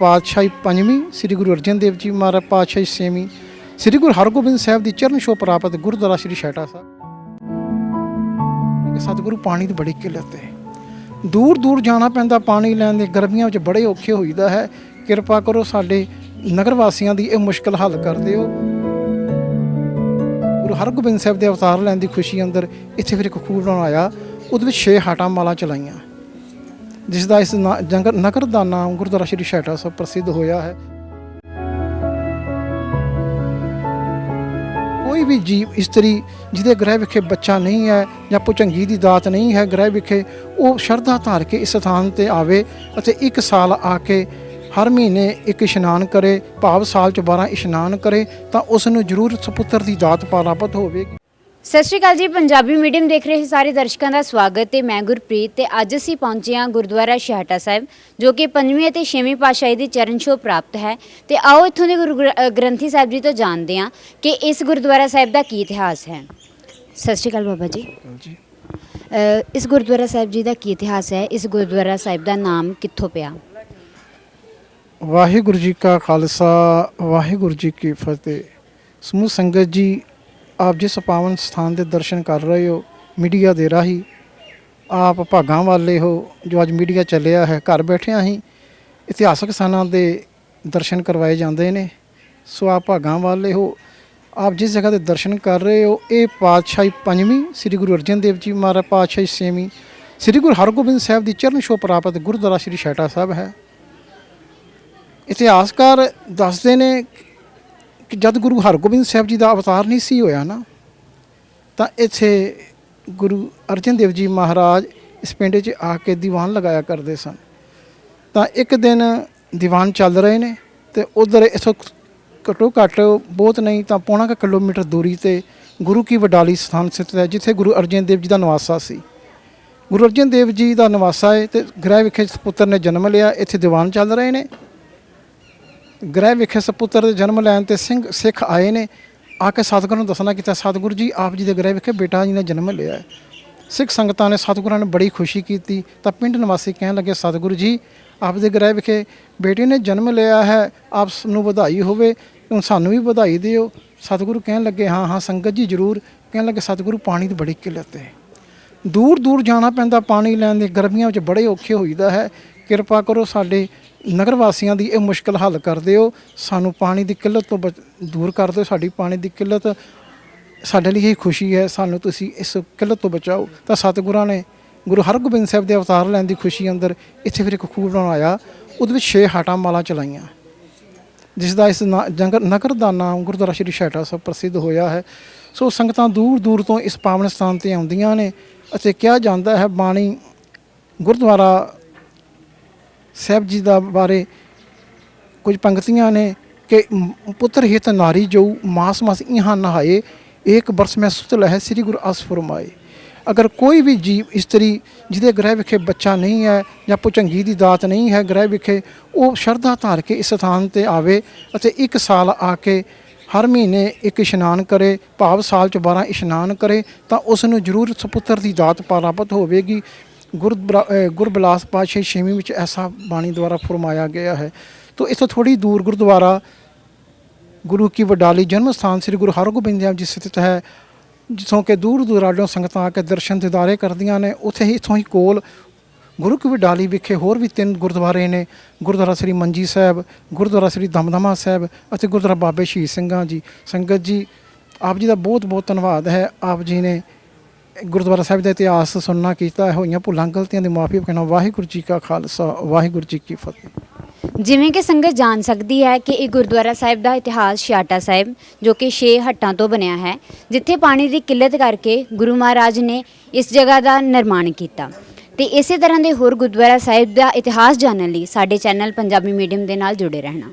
ਪਾਤਸ਼ਾਹੀ ਪੰਜਵੀਂ ਸ੍ਰੀ ਗੁਰੂ ਅਰਜਨ ਦੇਵ ਜੀ ਮਹਾਰਾਜ ਪਾਤਸ਼ਾਹੀ ਛੇਵੀਂ ਸ੍ਰੀ ਗੁਰੂ ਹਰਗੋਬਿੰਦ ਸਾਹਿਬ ਦੀ ਚਰਨ ਛੋਹ ਪ੍ਰਾਪਤ ਗੁਰਦੁਆਰਾ ਸ੍ਰੀ ਛੇਟਾ ਸਾਹਿਬ। ਸਤਿਗੁਰੂ ਪਾਣੀ ਦੀ ਬੜੀ ਕਿੱਲਤ ਹੈ। ਦੂਰ ਦੂਰ ਜਾਣਾ ਪੈਂਦਾ ਪਾਣੀ ਲੈਣ ਦੇ, ਗਰਮੀਆਂ ਵਿੱਚ ਬੜੇ ਔਖੇ ਹੋਈਦਾ ਹੈ। ਕਿਰਪਾ ਕਰੋ ਸਾਡੇ ਨਗਰ ਵਾਸੀਆਂ ਦੀ ਇਹ ਮੁਸ਼ਕਲ ਹੱਲ ਕਰ ਦਿਓ। ਗੁਰੂ ਹਰਗੋਬਿੰਦ ਸਾਹਿਬ ਦੇ ਅਵਤਾਰ ਲੈਣ ਦੀ ਖੁਸ਼ੀ ਅੰਦਰ ਇੱਥੇ ਫਿਰ ਇੱਕ ਖੂਹ ਬਣਾਇਆ। ਉਹਦੇ ਵਿੱਚ ਛੇ ਹਾਟਾਂ, ਮਾਲਾ ਚਲਾਈਆਂ। ਜਿਸ ਦਾ ਇਸ ਨਾ- ਜੰਗ ਨਗਰ ਦਾ ਨਾਮ ਗੁਰਦੁਆਰਾ ਸ਼੍ਰੀ ਛੇਹਰਟਾ ਸਾਹਿਬ ਪ੍ਰਸਿੱਧ ਹੋਇਆ ਹੈ। ਕੋਈ ਵੀ ਜੀਵ ਇਸਤਰੀ ਜਿਹਦੇ ਗ੍ਰਹਿ ਵਿਖੇ ਬੱਚਾ ਨਹੀਂ ਹੈ ਜਾਂ ਪੁਚੰਗੀ ਦੀ ਦਾਤ ਨਹੀਂ ਹੈ ਗ੍ਰਹਿ ਵਿਖੇ, ਉਹ ਸ਼ਰਧਾ ਧਾਰ ਕੇ ਇਸ ਸਥਾਨ ਤੇ ਆਵੇ ਅਤੇ ਇੱਕ ਸਾਲ ਆ ਕੇ ਹਰ ਮਹੀਨੇ ਇੱਕ ਇਸ਼ਨਾਨ ਕਰੇ, ਭਾਵ ਸਾਲ ਚ 12 ਇਸ਼ਨਾਨ ਕਰੇ, ਤਾਂ ਉਸ ਨੂੰ ਜ਼ਰੂਰ ਸੁਪੁੱਤਰ ਦੀ ਦਾਤ ਪ੍ਰਾਪਤ ਹੋਵੇਗੀ। ਸਤਿ ਸ਼੍ਰੀ ਅਕਾਲ ਜੀ ਪੰਜਾਬੀ ਮੀਡੀਅਮ ਦੇਖ ਰਹੇ ਸਾਰੇ ਦਰਸ਼ਕਾਂ ਦਾ ਸਵਾਗਤ ਹੈ। ਮੈਂ ਗੁਰਪ੍ਰੀਤ ਤੇ ਅੱਜ ਅਸੀਂ ਪਹੁੰਚੇ ਹਾਂ ਗੁਰਦੁਆਰਾ ਛੇਹਰਟਾ ਸਾਹਿਬ ਜੋ ਕਿ ਪੰਜਵੀਂ ਅਤੇ ਛੇਵੀਂ ਪਾਤਸ਼ਾਹੀ ਦੀ ਚਰਨ ਛੋਹ ਪ੍ਰਾਪਤ ਹੈ। ਤੇ ਆਓ ਇੱਥੋਂ ਦੇ ਗੁਰੂ ਗ੍ਰ- ਅ, ਗ੍ਰੰਥੀ ਸਾਹਿਬ ਜੀ ਤੋਂ ਜਾਣਦੇ ਹਾਂ ਕਿ ਇਸ ਗੁਰਦੁਆਰਾ ਸਾਹਿਬ ਦਾ ਕੀ ਇਤਿਹਾਸ ਹੈ। ਸਤਿ ਸ਼੍ਰੀ ਅਕਾਲ ਬਾਬਾ ਜੀ। ਜੀ। ਅ, ਇਸ ਗੁਰਦੁਆਰਾ ਸਾਹਿਬ ਜੀ ਦਾ ਕੀ ਇਤਿਹਾਸ ਹੈ? ਇਸ ਗੁਰਦੁਆਰਾ ਸਾਹਿਬ ਦਾ ਨਾਮ ਕਿੱਥੋਂ ਪਿਆ? ਵਾਹਿਗੁਰੂ ਜੀ ਕਾ ਖਾਲਸਾ ਵਾਹਿਗੁਰੂ ਜੀ ਕੀ ਫਤਿਹ। ਸਮੂਹ ਸੰਗਤ ਜੀ ਆਪ ਜਿਸ ਪਾਵਨ ਸਥਾਨ ਦੇ ਦਰਸ਼ਨ ਕਰ ਰਹੇ ਹੋ, ਮੀਡੀਆ ਦੇ ਰਾਹੀਂ, ਆਪ ਭਾਗਾਂ ਵਾਲੇ ਹੋ, ਜੋ ਅੱਜ ਮੀਡੀਆ ਚੱਲਿਆ ਹੈ, ਘਰ ਬੈਠਿਆਂ ਹੀ ਇਤਿਹਾਸਕ ਸਥਾਨਾਂ ਦੇ ਦਰਸ਼ਨ ਕਰਵਾਏ ਜਾਂਦੇ ਨੇ, ਸੋ ਆਪ ਭਾਗਾਂ ਵਾਲੇ ਹੋ, ਆਪ ਜਿਸ ਜਗ੍ਹਾ ਦੇ ਦਰਸ਼ਨ ਕਰ ਰਹੇ ਹੋ, ਇਹ ਪਾਤਸ਼ਾਹੀ ਪੰਜਵੀਂ ਸ੍ਰੀ ਗੁਰੂ ਅਰਜਨ ਦੇਵ ਜੀ ਮਹਾਰਾਜ ਪਾਤਸ਼ਾਹੀ ਛੇਵੀਂ ਸ੍ਰੀ ਗੁਰੂ ਹਰਗੋਬਿੰਦ ਸਾਹਿਬ ਦੀ ਚਰਨ ਛੋਹ ਪ੍ਰਾਪਤ ਗੁਰਦੁਆਰਾ ਸ੍ਰੀ ਛੇਟਾ ਸਾਹਿਬ ਹੈ। ਇਤਿਹਾਸਕਾਰ ਦੱਸਦੇ ਨੇ ਕਿ ਜਦ ਗੁਰੂ ਹਰਗੋਬਿੰਦ ਸਾਹਿਬ ਜੀ ਦਾ ਅਵਤਾਰ ਨਹੀਂ ਸੀ ਹੋਇਆ ਨਾ, ਤਾਂ ਇੱਥੇ ਗੁਰੂ ਅਰਜਨ ਦੇਵ ਜੀ ਮਹਾਰਾਜ ਇਸ ਪਿੰਡ 'ਚ ਆ ਕੇ ਦੀਵਾਨ ਲਗਾਇਆ ਕਰਦੇ ਸਨ। ਤਾਂ ਇੱਕ ਦਿਨ ਦੀਵਾਨ ਚੱਲ ਰਹੇ ਨੇ ਤੇ ਉਧਰ ਇਥੋਂ ਘੱਟੋ ਘੱਟ ਬਹੁਤ ਨਹੀਂ ਤਾਂ ਪੌਣਾ ਕੁ ਕਿਲੋਮੀਟਰ ਦੂਰੀ ਤੇ ਗੁਰੂ ਕੀ ਵਡਾਲੀ ਸਥਾਨ ਸਥਿਤ ਹੈ, ਜਿੱਥੇ ਗੁਰੂ ਅਰਜਨ ਦੇਵ ਜੀ ਦਾ ਨਿਵਾਸਾ ਸੀ। ਗੁਰੂ ਅਰਜਨ ਦੇਵ ਜੀ ਦਾ ਨਿਵਾਸਾ ਹੈ ਤੇ ਗ੍ਰਹਿ ਵਿਖੇ ਪੁੱਤਰ ਨੇ ਜਨਮ ਲਿਆ, ਇੱਥੇ ਦੀਵਾਨ ਚੱਲ ਰਹੇ ਨੇ। ਗ੍ਰਹਿ ਵਿਖੇ ਸਪੁੱਤਰ ਦੇ ਜਨਮ ਲੈਣ ਤੇ ਸਿੰਘ ਸਿੱਖ ਆਏ ਨੇ। ਆ ਕੇ ਸਤਿਗੁਰੂ ਨੂੰ ਦੱਸਣਾ ਕੀਤਾ, ਸਤਿਗੁਰੂ ਜੀ, ਆਪ ਜੀ ਦੇ ਗ੍ਰਹਿ ਵਿਖੇ ਬੇਟਾ ਜੀ ਨੇ ਜਨਮ ਲਿਆ ਹੈ। ਸਿੱਖ ਸੰਗਤਾਂ ਨੇ ਸਤਿਗੁਰਾਂ ਨੂੰ ਬੜੀ ਖੁਸ਼ੀ ਕੀਤੀ। ਤਾਂ ਪਿੰਡ ਨਿਵਾਸੀ ਕਹਿਣ ਲੱਗੇ, ਸਤਿਗੁਰੂ ਜੀ, ਆਪ ਦੇ ਗ੍ਰਹਿ ਵਿਖੇ ਬੇਟੇ ਨੇ ਜਨਮ ਲਿਆ ਹੈ। ਆਪ ਨੂੰ ਵਧਾਈ ਹੋਵੇ, ਹੁਣ ਸਾਨੂੰ ਵੀ ਵਧਾਈ ਦਿਓ। ਸਤਿਗੁਰੂ ਕਹਿਣ ਲੱਗੇ, ਹਾਂ ਹਾਂ, ਸੰਗਤ ਜੀ, ਜ਼ਰੂਰ। ਕਹਿਣ ਲੱਗੇ, ਸਤਿਗੁਰੂ, ਪਾਣੀ ਦੀ ਬੜੀ ਕਿੱਲਤ ਹੈ। ਦੂਰ ਦੂਰ ਜਾਣਾ ਪੈਂਦਾ ਪਾਣੀ ਲੈਣ ਦੇ। ਗਰਮੀਆਂ ਵਿੱਚ ਬੜੇ ਔਖੇ ਹੋਈਦਾ ਹੈ। ਕਿਰਪਾ ਕਰੋ ਸਾਡੇ ਨਗਰ ਵਾਸੀਆਂ ਦੀ ਇਹ ਮੁਸ਼ਕਲ ਹੱਲ ਕਰ ਦਿਓ ਸਾਨੂੰ ਪਾਣੀ ਦੀ ਕਿੱਲਤ ਤੋਂ ਬਚ- ਦੂਰ ਕਰ ਦਿਓ, ਸਾਡੀ ਪਾਣੀ ਦੀ ਕਿੱਲਤ ਸਾਡੇ ਲਈ ਇਹ ਖੁਸ਼ੀ ਹੈ, ਸਾਨੂੰ ਤੁਸੀਂ ਇਸ ਕਿੱਲਤ ਤੋਂ ਬਚਾਓ। ਤਾਂ ਸਤਿਗੁਰਾਂ ਨੇ ਗੁਰੂ ਹਰਗੋਬਿੰਦ ਸਾਹਿਬ ਦੇ ਅਵਤਾਰ ਲੈਣ ਦੀ ਖੁਸ਼ੀ ਅੰਦਰ ਇੱਥੇ ਫਿਰ ਇੱਕ ਖੂਹ ਬਣਾਇਆ ਉਹਦੇ ਵਿੱਚ ਛੇ ਹਾਟਾਂ ਮਾਲਾ ਚਲਾਈਆਂ। ਜਿਸ ਦਾ ਇਸ ਨਾ- ਜੰਗਰ ਨਗਰ ਦਾ ਨਾਮ ਗੁਰਦੁਆਰਾ ਸ਼੍ਰੀ ਛੇਹਰਟਾ ਸਾਹਿਬ ਪ੍ਰਸਿੱਧ ਹੋਇਆ ਹੈ। ਸੋ ਸੰਗਤਾਂ ਦੂਰ ਦੂਰ ਤੋਂ ਇਸ ਪਾਵਨ ਸਥਾਨ ਤੇ ਆਉਂਦੀਆਂ ਨੇ ਅਤੇ ਕਿਹਾ ਜਾਂਦਾ ਹੈ, ਬਾਣੀ ਗੁਰਦੁਆਰਾ ਸਾਹਿਬ ਜੀ ਦਾ ਬਾਰੇ ਕੁਝ ਪੰਕਤੀਆਂ ਨੇ ਕਿ ਪੁੱਤਰ ਹਿਤ ਨਾਰੀ ਜੋ ਮਾਸ ਮਾਸ ਇਹਾਂ ਨਹਾਏ ਇੱਕ ਬਰਸ ਮੈਂ ਸੁਤ ਲਹਿ, ਸ੍ਰੀ ਗੁਰੂ ਅਸ ਫਰਮਾਏ। ਅਗਰ ਕੋਈ ਵੀ ਜੀਵ ਇਸਤਰੀ ਜਿਹਦੇ ਗ੍ਰਹਿ ਵਿਖੇ ਬੱਚਾ ਨਹੀਂ ਹੈ ਜਾਂ ਪੁਚੰਗੀ ਦੀ ਦਾਤ ਨਹੀਂ ਹੈ ਗ੍ਰਹਿ ਵਿਖੇ, ਉਹ ਸ਼ਰਧਾ ਧਾਰ ਕੇ ਇਸ ਸਥਾਨ ਤੇ ਆਵੇ ਅਤੇ ਇੱਕ ਸਾਲ ਆ ਕੇ ਹਰ ਮਹੀਨੇ ਇੱਕ ਇਸ਼ਨਾਨ ਕਰੇ, ਭਾਵ ਸਾਲ ਚ 12 ਇਸ਼ਨਾਨ ਕਰੇ, ਤਾਂ ਉਸ ਨੂੰ ਜ਼ਰੂਰ ਸੁਪੁੱਤਰ ਦੀ ਦਾਤ ਪ੍ਰਾਪਤ ਹੋਵੇਗੀ। ਗੁਰਬਿਲਾਸ ਪਾਤਸ਼ਾਹੀ ਛੇਵੀਂ ਵਿੱਚ ਐਸਾ ਬਾਣੀ ਦੁਆਰਾ ਫਰਮਾਇਆ ਗਿਆ ਹੈ। ਤੋ ਇਸ ਤੋਂ ਥੋੜੀ ਦੂਰ ਗੁਰਦੁਆਰਾ ਗੁਰੂ ਕੀ ਵਡਾਲੀ ਜਨਮ ਸਥਾਨ ਸ੍ਰੀ ਗੁਰੂ ਹਰਗੋਬਿੰਦ ਸਾਹਿਬ ਜੀ ਸਥਿਤ ਹੈ, ਜਿੱਥੋਂ ਕਿ ਦੂਰ ਦੁਰਾਡੋਂ ਸੰਗਤਾਂ ਆ ਕੇ ਦਰਸ਼ਨ ਦਿਦਾਰੇ ਕਰਦੀਆਂ ਨੇ। ਉੱਥੇ ਹੀ ਇਥੋਂ ਹੀ ਕੋਲ ਗੁਰੂ ਕੀ ਵਡਾਲੀ ਵਿਖੇ ਹੋਰ ਵੀ ਤਿੰਨ ਗੁਰਦੁਆਰੇ ਨੇ। ਗੁਰਦੁਆਰਾ ਸ੍ਰੀ ਮੰਜੀ ਸਾਹਿਬ, ਗੁਰਦੁਆਰਾ ਸ੍ਰੀ ਦਮਦਮਾ ਸਾਹਿਬ ਅਤੇ ਗੁਰਦੁਆਰਾ ਬਾਬੇ ਸ਼ਹੀਦ ਸਿੰਘਾਂ ਜੀ। ਸੰਗਤ ਜੀ, ਆਪ ਜੀ ਦਾ ਬਹੁਤ ਬਹੁਤ ਧੰਨਵਾਦ ਹੈ। ਆਪ ਜੀ ਨੇ ਗੁਰਦੁਆਰਾ ਸਾਹਿਬ ਦਾ ਇਤਿਹਾਸ ਸੁਣਨਾ ਕੀਤਾ ਹੋਈਆਂ ਭੁੱਲਾਂ ਗਲਤੀਆਂ ਦੀ ਮਾਫੀ ਕਹਿਣਾ ਵਾਹਿਗੁਰੂ ਜੀ ਕਾ ਖਾਲਸਾ, ਵਾਹਿਗੁਰੂ ਜੀ ਕੀ ਫਤਿਹ। ਜਿਵੇਂ ਕਿ ਸੰਗਤ ਜਾਣ ਸਕਦੀ ਹੈ ਕਿ ਇਹ ਗੁਰਦੁਆਰਾ ਸਾਹਿਬ ਦਾ ਇਤਿਹਾਸ ਛਿਆਟਾ ਸਾਹਿਬ, ਜੋ ਕਿ ਛੇ ਹੱਟਾਂ ਤੋਂ ਬਣਿਆ ਹੈ, ਜਿੱਥੇ ਪਾਣੀ ਦੀ ਕਿੱਲਤ ਕਰਕੇ ਗੁਰੂ ਮਹਾਰਾਜ ਨੇ ਇਸ ਜਗ੍ਹਾ ਦਾ ਨਿਰਮਾਣ ਕੀਤਾ। ਤੇ ਇਸੇ ਤਰ੍ਹਾਂ ਦੇ ਹੋਰ ਗੁਰਦੁਆਰਾ ਸਾਹਿਬ ਦਾ ਇਤਿਹਾਸ ਜਾਣਨ ਲਈ ਸਾਡੇ ਚੈਨਲ ਪੰਜਾਬੀ ਮੀਡੀਅਮ ਦੇ ਨਾਲ ਜੁੜੇ ਰਹਿਣਾ।